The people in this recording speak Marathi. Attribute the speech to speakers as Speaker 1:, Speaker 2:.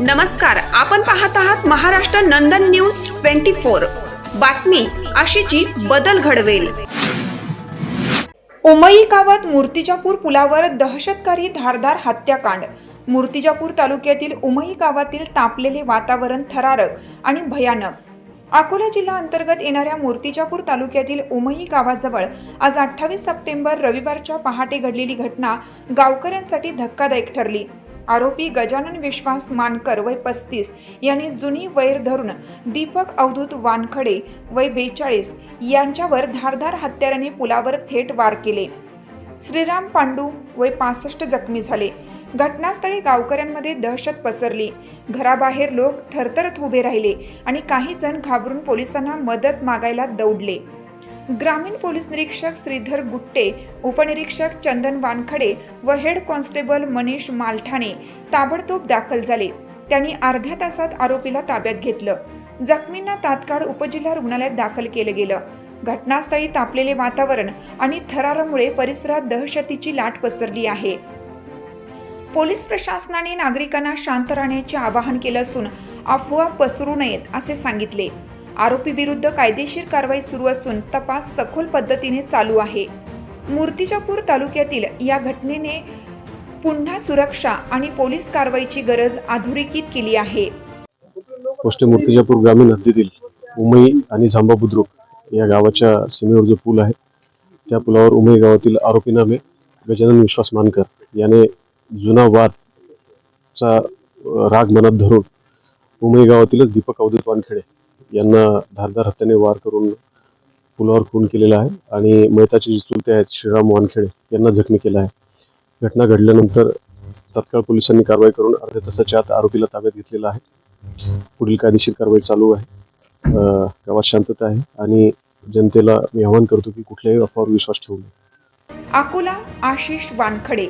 Speaker 1: नमस्कार आपण पाहत आहात Maharashtra Nandan news twenty four. बातमी अशीची बदल घडवेल. उमई गावात मूर्तिजापूर पुलावर दहशतकारी धारदार हत्याकांड. मूर्तिजापूर तालुक्यातील उमई गावातील तापलेले वातावरण थरारक आणि भयानक. अकोला जिल्हा अंतर्गत येणाऱ्या मूर्तिजापूर तालुक्यातील उमई गावाजवळ आज अठ्ठावीस सप्टेंबर रविवारच्या पहाटे घडलेली घटना गावकऱ्यांसाठी धक्कादायक ठरली. आरोपी गजानन विश्वास मानकर वय पस्तीस यांनी जुनी वैर धरून दीपक अवधूत वानखडे वय बेचाळीस यांच्यावर धारधार हत्याराने पुलावर थेट वार केले. श्रीराम पांडू वय पासष्ट जखमी झाले. घटनास्थळी गावकऱ्यांमध्ये दहशत पसरली. घराबाहेर लोक थरथरत उभे राहिले आणि काही जण घाबरून पोलिसांना मदत मागायला दौडले. ग्रामीण पोलीस निरीक्षक श्रीधर गुट्टे उपनिरीक्षक चंदन वानखडे व हेड कॉन्स्टेबल मनीष मालठाणे ताबडतोब दाखल झाले. त्यांनी अर्ध्या तासात आरोपीला ताब्यात घेतलं. जखमींना तात्काळ उपजिल्हा रुग्णालयात दाखल केलं गेलं. घटनास्थळी तापलेले वातावरण आणि थरारामुळे परिसरात दहशतीची लाट पसरली आहे. पोलीस प्रशासनाने नागरिकांना शांत राहण्याचे आवाहन केलं असून अफवा पसरू नयेत असे सांगितले. आरोपीविरुद्ध कायदेशीर कारवाई सुरू असून तपास सखोल पद्धतीने चालू आहे. मूर्तिजापूर तालुक्यातील या घटनेने पुन्हा सुरक्षा आणि पोलीस कारवाईची गरज अधोरेखित केली आहे.
Speaker 2: पोस्टे मूर्तिजापूर ग्रामीण हद्दीतील उमई आणि झांबा बुद्रुक या गावाच्या सीमेवर जो पूल आहे त्या पुलावर उमई गावातील आरोपी नामे गजानन विश्वास मानकर याने जुना वादचा राग मनात धरून उमई गावातीलच दीपक अवधूत वानखेडे यांना धारदार हत्याने वार करून पुलावर खून केलेला आहे आणि मैताचे जे चुलते आहेत श्रीराम वानखेडे यांना जखमी केला आहे. घटना घडल्यानंतर तत्काळ पोलिसांनी कारवाई करून अर्ध्या तासाच्या आत आरोपीला ताब्यात घेतलेला आहे. पुढील कायदेशीर कारवाई चालू आहे. गावात शांतता आहे आणि जनतेला मी आवाहन करतो की कुठल्याही अफवावर विश्वास ठेवू नये.
Speaker 1: अकोला आशिष वानखडे